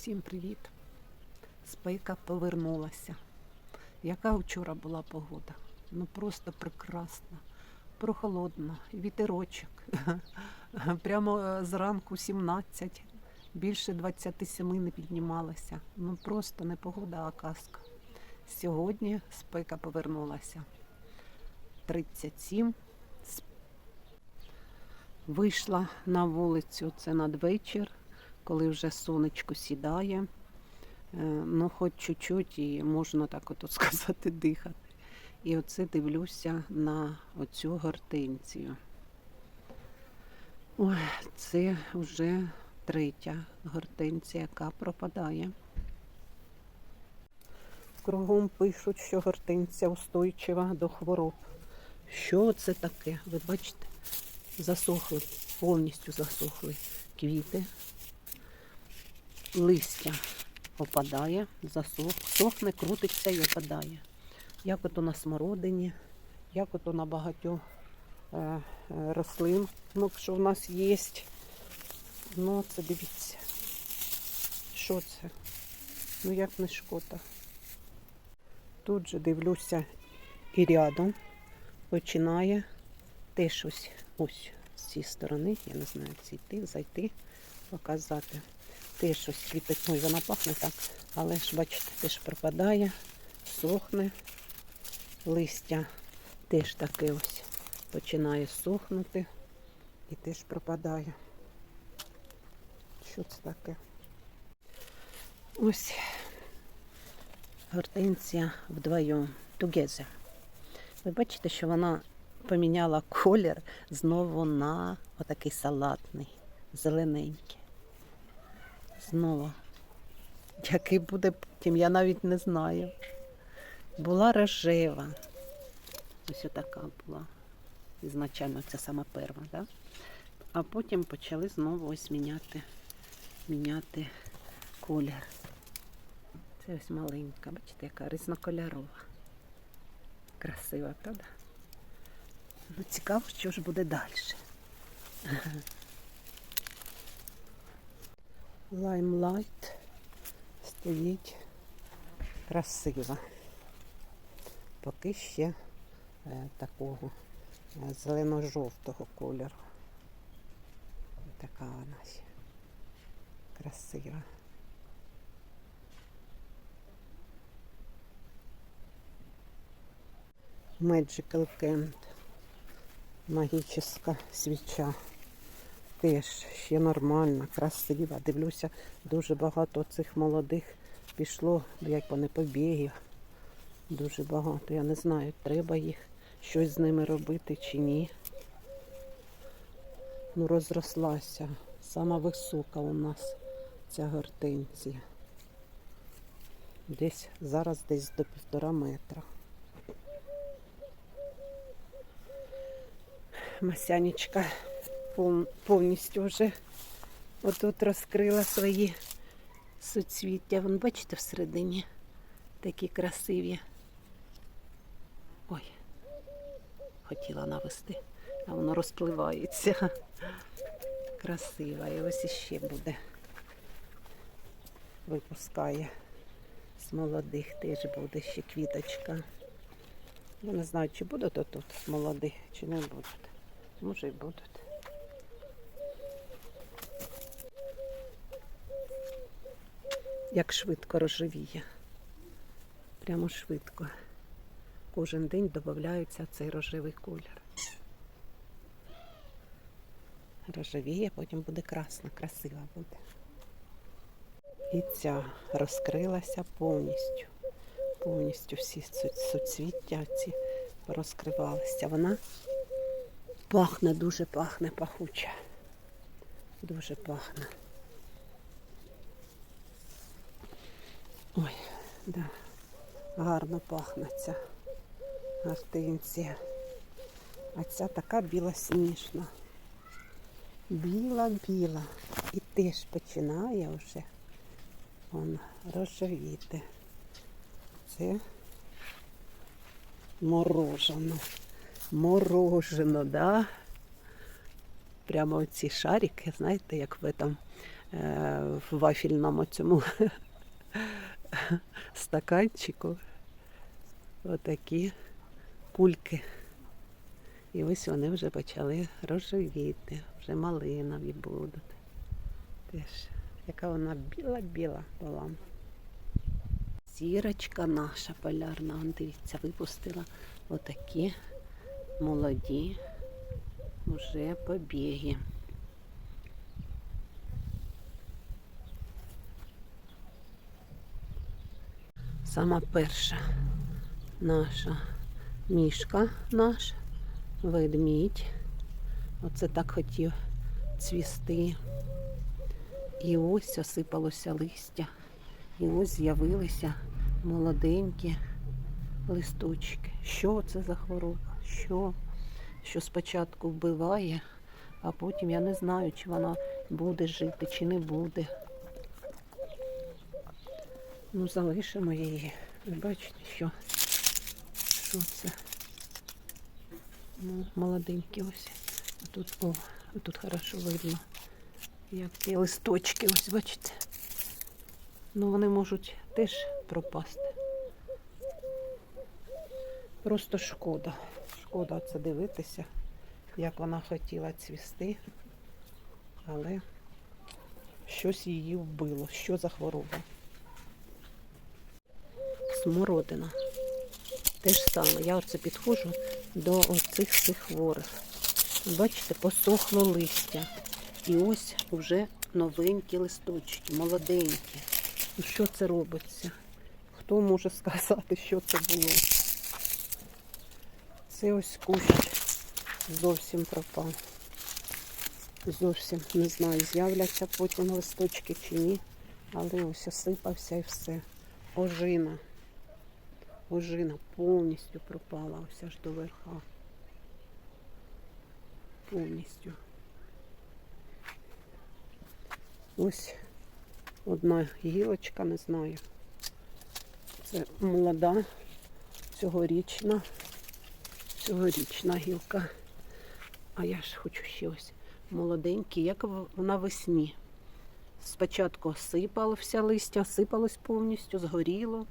Всім привіт! Спека повернулася. Яка вчора була погода? Ну просто прекрасна, прохолодна, вітерочок. Прямо е, зранку 17, більше 27 не піднімалася. Ну просто не погода, а казка. Сьогодні спека повернулася. 37. Вийшла на вулицю, це надвечір, коли вже сонечко сідає. Е, Ну, хоч чуть-чуть, і можна так от сказати, дихати. І оце дивлюся на оцю гортензію. Ой, це вже третя гортензія, яка пропадає. Кругом пишуть, що гортензія устойчива до хвороб. Що це таке? Ви бачите? Засохли, повністю засохли квіти, листя опадає, засох, сохне, крутиться і опадає. Як ото на смородині, як ото на багатьох е, е, рослин, ну, що в нас є. Ну, це дивіться. Що це? Ну як не шкода. Тут же дивлюся і рядом починає теж ось, ось з цієї сторони, я не знаю, зійти, зайти, показати. Теж ось квітить, ну і вона пахне так, але ж бачите, теж пропадає, сохне листя теж таке ось починає сохнути і теж пропадає. Що це таке? Ось гортензія вдвоєм, together. Ви бачите, що вона поміняла колір знову на отакий салатний, зелененький. Знову. Який буде потім, я навіть не знаю. Була рожева. Ось отака була. Ізначально це сама перша, да? а потім почали знову ось міняти, міняти колір. Це ось маленька, бачите, яка різнокольорова. Красива, правда? Ну, цікаво, що ж буде далі. Лаймлайт стоїть красиво. Поки ще е, такого е, зелено-жовтого кольору. Така вона ще красива. Magical Cand. Магічна свіча. Теж ще нормальна, красива. Дивлюся, дуже багато цих молодих пішло, як вони побігів. Дуже багато. Я не знаю, треба їх щось з ними робити чи ні. Ну, розрослася. Сама висока у нас ця гортензія. Десь зараз десь до півтора метра. Масянечка повністю вже отут розкрила свої суцвіття. Вон, бачите, всередині такі красиві. Ой, хотіла навести, а воно розпливається. Красива. І ось іще буде. Випускає з молодих теж буде ще квіточка. Я не знаю, чи будуть отут молоді, чи не будуть. Може і будуть. Як швидко розживіє. Прямо швидко. Кожен день додається цей рожевий колір. Рожевіє, потім буде красна, красива буде. І ця розкрилася повністю. Повністю всі суцвіття ці розкривалися. Вона пахне, дуже пахне пахуче. Дуже пахне. Ой, да. Гарно пахне ця гортензія. А ця така білосніжна. Біла-біла. І теж починає вже вон розживіти. Це морожено. Морожено, да? Прямо ці шарики, знаєте, як в этом е, в вафільному цьому стаканчику. Отакі кульки. І ось вони вже почали розживіти, вже малинові будуть. Теж, яка вона біла-біла була. Зірочка наша полярна, он, дивіться, випустила отакі молоді вже побіги. Сама перша наша мішка наш, ведмідь. Оце так хотів цвісти. І ось осипалося листя. І ось з'явилися молоденькі листочки. Що це за хвороба? Що? Що спочатку вбиває, а потім я не знаю, чи вона буде жити, чи не буде. Ну, залишимо її. Ви бачите, що, що це? Ну, молоденькі ось. Тут, о, тут хорошо видно. Як ті листочки, ось бачите. Ну вони можуть теж пропасти. Просто шкода. Шкода це дивитися, як вона хотіла цвісти, але щось її вбило. Що за хвороба? Смородина. Те ж саме. Я оце підходжу до оцих всіх хворих. Бачите, посохло листя. І ось вже новенькі листочки, молоденькі. Ну що це робиться? Хто може сказати, що це було? Це ось кущ зовсім пропав. Зовсім не знаю, з'являться потім листочки чи ні. Але ось осипався і все. Ожина. Ожина повністю пропала ось аж до верха. Повністю. Ось одна гілочка, не знаю. Це молода, цьогорічна, цьогорічна гілка. А я ж хочу ще ось молоденький, як навесні. Спочатку сипалося листя, сипалось повністю, згоріло.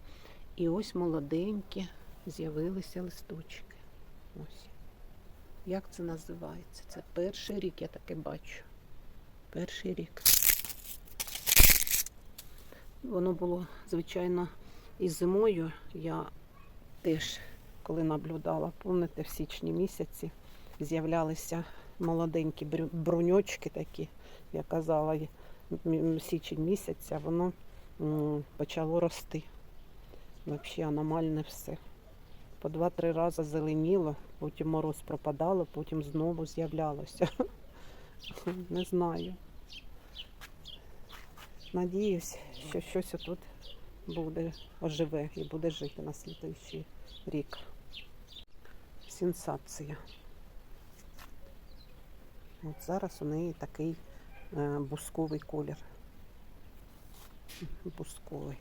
І ось молоденькі з'явилися листочки. Ось. Як це називається? Це перший рік, я таке бачу. Перший рік. Воно було, звичайно, і зимою. Я теж, коли наблюдала, пам'ятаєте, в січні місяці з'являлися молоденькі бруньочки такі, я казала, січень місяця, воно почало рости. Взагалі аномальне все. По два-три рази зеленіло, потім мороз пропадало, потім знову з'являлося. Не знаю. Надіюсь, що щось отут буде оживе і буде жити на слідуючий рік. Сенсація. От зараз у неї такий е, бусковий колір. Бусковий,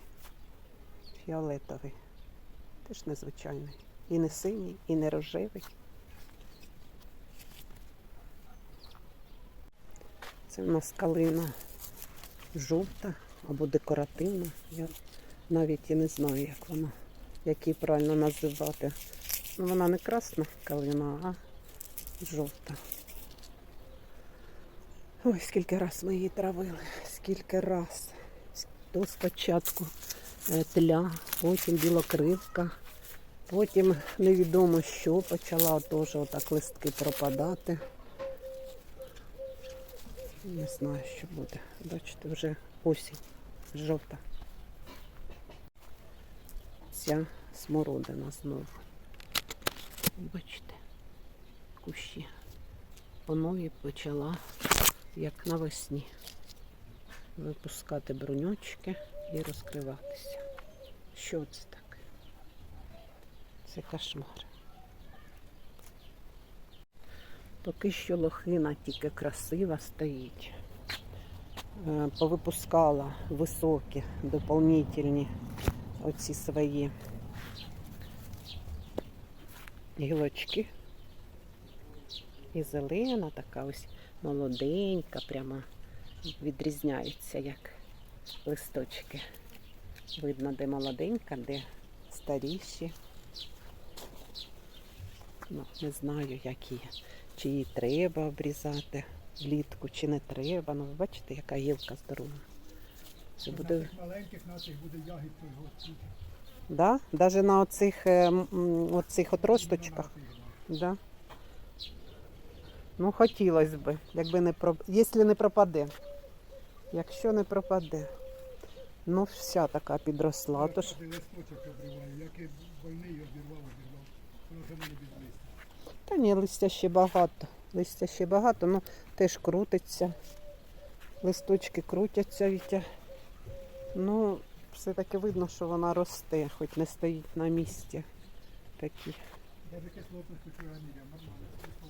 фіолетовий. Теж незвичайний. І не синій, і не рожевий. Це в нас калина жовта або декоративна. Я навіть і не знаю, як вона, як її правильно називати. Ну, вона не красна калина, а жовта. Ой, скільки раз ми її травили, скільки раз. То спочатку тля, потім білокривка, потім невідомо що почала теж отак листки пропадати. Не знаю, що буде. Бачите, вже осінь жовта. Ця смородина знову. Бачите, кущі. По новій почала, як навесні, випускати бруньочки і розкриватися. Що це таке? Це кошмар. Поки що лохина тільки красива стоїть. Е, Повипускала високі, доповнительні оці свої гілочки. І зелена така ось молоденька, прямо відрізняються як листочки. Видно, де молоденька, де старіші. Ну, не знаю, які. Чи її треба обрізати влітку, чи не треба. Ну, ви бачите, яка гілка здорова. Це На буде маленьких наших буде ягід той. Да? Даже на оцих, е, оцих отросточках. Да? Ну, хотілося б, якби не про... якщо не пропаде. Якщо не пропаде. Ну, вся така підросла. Тож... Листочок обриваю, як і больний обірвав, обірвав. Воно вже мене без листя. Та ні, листя ще багато. Листя ще багато, ну теж крутиться. Листочки крутяться, Вітя. Ну, все-таки видно, що вона росте, хоч не стоїть на місці. Такі.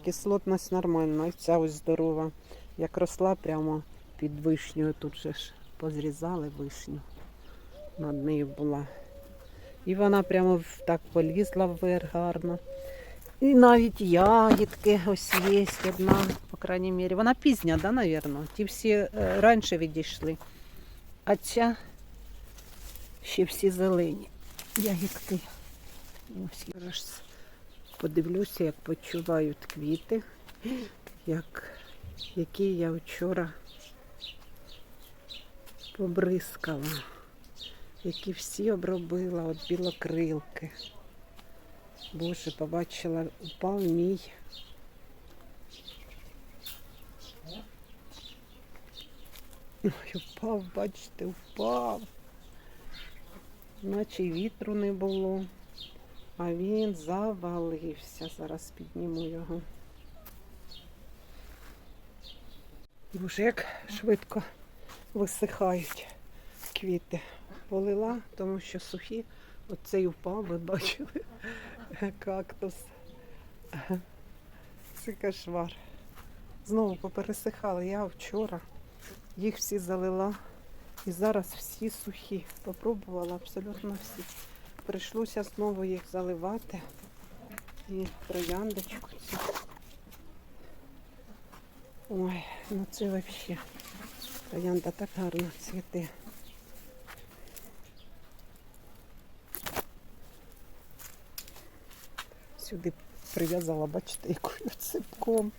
Кислотність нормальна, і ця ось здорова. Як росла прямо під вишнею, тут же ж позрізали вишню. Над нею була. І вона прямо так полізла вверх гарно. І навіть ягідки ось є одна, по крайній мірі. Вона пізня, да, навірно? Ті всі е, раніше відійшли. А ця ще всі зелені ягідки. Ось я подивлюся, як почувають квіти, як, які я вчора побризкала, які всі обробила от білокрилки. Боже, побачила, упав мій. Ой, упав, бачите, упав. Наче й вітру не було. А він завалився. Зараз підніму його. Боже, як швидко висихають квіти. Полила, тому що сухі. Оцей впав, ви бачили, кактус. Це кошмар. Знову попересихали. Я вчора їх всі залила. І зараз всі сухі. Попробувала абсолютно всі. Прийшлося знову їх заливати. І трояндочку цю. Ой, ну це взагалі. Троянда так гарно цвіте. Сюди прив'язала, бачите, якою ципком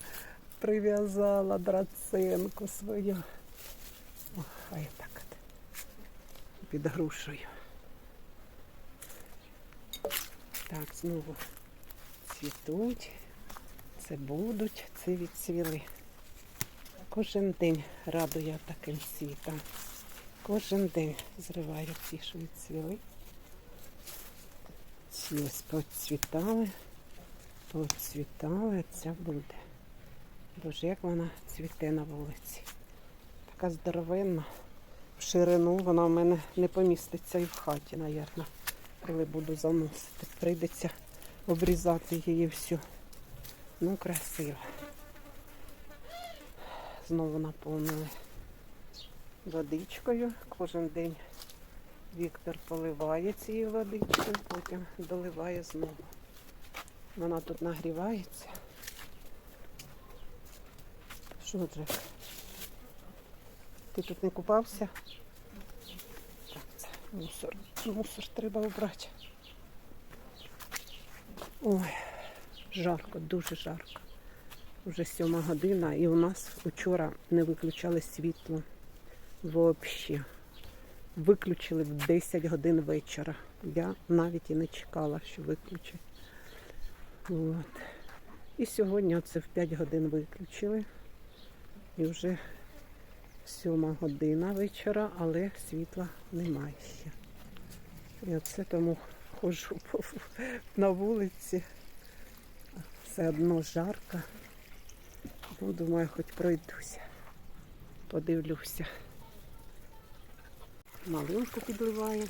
прив'язала драценку свою. Ох, хай так от. Під грушею. Так, знову цвітуть. Це будуть, це відцвіли. Кожен день радує таким світом. Кожен день зриваю ті, що відцвіли. Ці ось поцвітали, поцвітали, ця буде. Боже, як вона цвіте на вулиці. Така здоровенна. В ширину вона в мене не поміститься і в хаті, мабуть, коли буду заносити. Прийдеться обрізати її всю. Ну, красиво. Знову наповнили водичкою. Кожен день Віктор поливає цією водичкою, потім доливає знову. Вона тут нагрівається. Що, Джек? Ти тут не купався? Так, це мусор. Мусор треба обрати. Ой, жарко, дуже жарко. Вже сьома година і у нас вчора не виключали світло. Взагалі. Виключили в 10 годин вечора. Я навіть і не чекала, що виключать. От. І сьогодні оце в 5 годин виключили. І вже сьома година вечора, але світла немає ще. І оце тому ходжу на вулиці. Все одно жарко. Ну, думаю, хоч пройдуся. Подивлюся. Малинку підливаю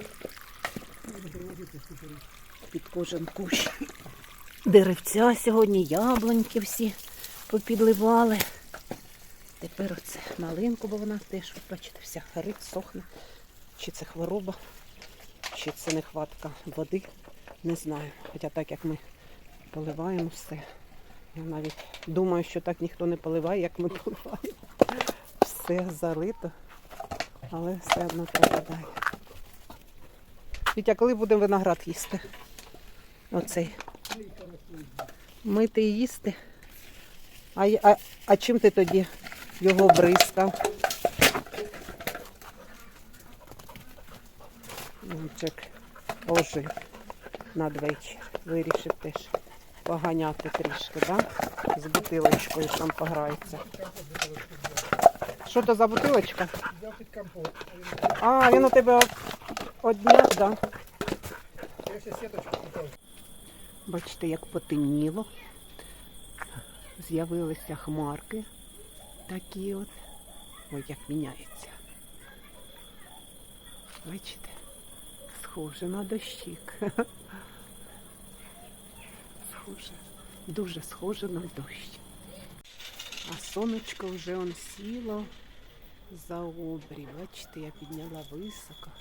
під кожен кущ. Деревця сьогодні, яблуньки всі попідливали. Тепер оце малинку, бо вона теж, от бачите, вся горить, сохне. Чи це хвороба, чи це нехватка води, не знаю. Хоча так як ми поливаємо все. Я навіть думаю, що так ніхто не поливає, як ми поливаємо. Все залито, але все одно пропадає. Вітя, коли будемо виноград їсти? Оцей. Мити і їсти. А, а, а чим ти тоді його бризкав? Німчик ожив надвечір. Вирішив теж поганяти трішки, да? З бутилочкою там пограється. Що то за бутилочка? Взяв під компот. А, він у тебе одня, так. Да. Я. Бачите, як потемніло. З'явилися хмарки такі от. Ой, як міняється. Бачите? Схоже на дощик. Схоже. Дуже схоже на дощ. А сонечко вже он сіло за обрій. Бачите, я підняла високо.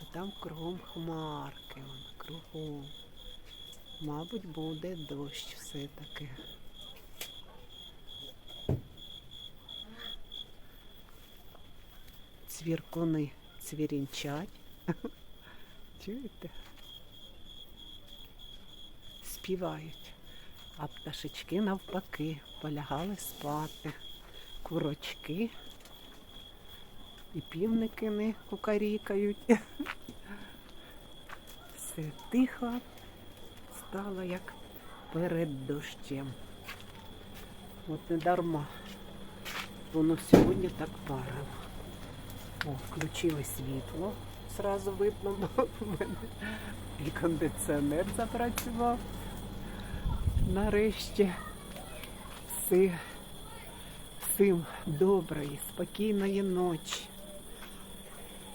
А там кругом хмарки, вон, кругом. Мабуть, буде дощ все-таки. Цвіркуни цвірінчать. Чуєте? Співають. А пташечки навпаки полягали спати. Курочки. І півники не кукарікають. Все тихо стало, як перед дощем. От не дарма. Воно сьогодні так парило. О, включили світло. Зразу видно, бо в мене і кондиціонер запрацював. Нарешті все, всім доброї, спокійної ночі.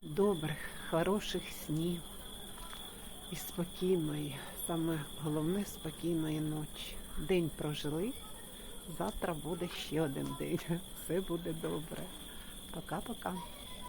Добрих, хороших снів і спокійної, саме головне спокійної ночі. День прожили, завтра буде ще один день. Все буде добре. Пока-пока.